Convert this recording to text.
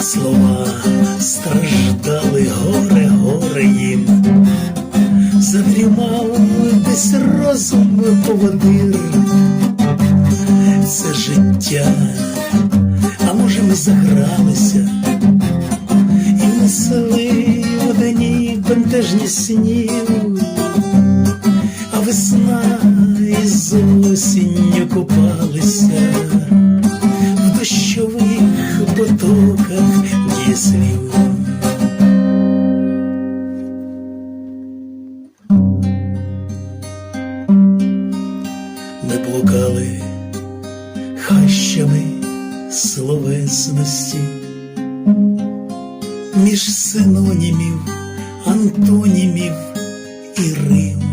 а слова страждали горе, горе їм. Задрімав десь розум поводир. Це життя, а може ми загралися і несли водені бентежні снів, а весна із осінню купалися в дощових потоках дієслів. Ми блукали хащами словесності між синонімів, антонімів і Рим.